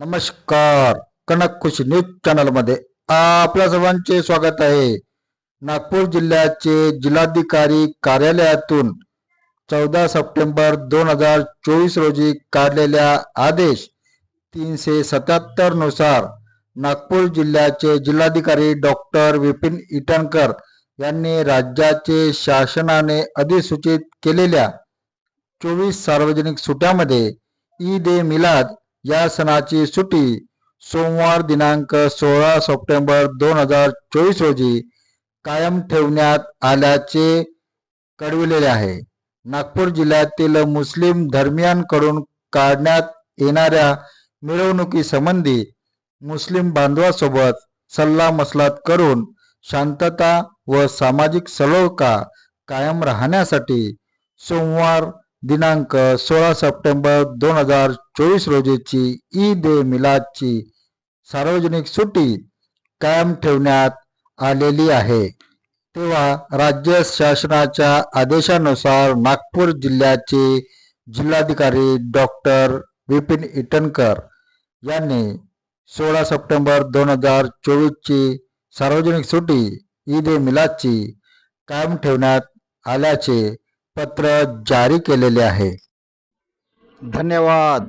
नमस्कार. कनक खुशी न्यूज चॅनलमध्ये आपल्या सर्वांचे स्वागत आहे. नागपूर जिल्ह्याचे जिल्हाधिकारी कार्यालयातून चौदा सप्टेंबर दोन हजार चोवीस रोजी काढलेल्या आदेश तीनशे सत्याहत्तरनुसार नागपूर जिल्ह्याचे जिल्हाधिकारी डॉक्टर विपिन इटनकर यांनी राज्याचे शासनाने अधिसूचित केलेल्या चोवीस सार्वजनिक सुट्यामध्ये ईद ए मिलाद या सणाची सुट्टी सोमवार दिनांक सोळा सप्टेंबर दोन हजार चोवीस रोजी कायम ठेवण्यात आल्याचे कळविलेले आहे. नागपूर जिल्ह्यातील मुस्लिम धर्मियांकडून काढण्यात येणाऱ्या मिरवणुकीसंबंधी मुस्लिम बांधवासोबत सल्लामसलत करून शांतता व सामाजिक सलोखा कायम राहण्यासाठी सोमवार दिनांक सोळा सप्टेंबर दोन हजार चोवीस रोजीची ईद ए मिलादची सार्वजनिक सुट्टी कायम ठेवण्यात आलेली आहे. तेव्हा राज्य शासनाच्या आदेशानुसार नागपूर जिल्ह्याचे जिल्हाधिकारी डॉक्टर विपिन इटनकर यांनी सोळा सप्टेंबर दोन हजार चोवीसची सार्वजनिक सुट्टी ईद ए मिलादची कायम ठेवण्यात आल्याचे पत्र जारी केलेले आहे. धन्यवाद.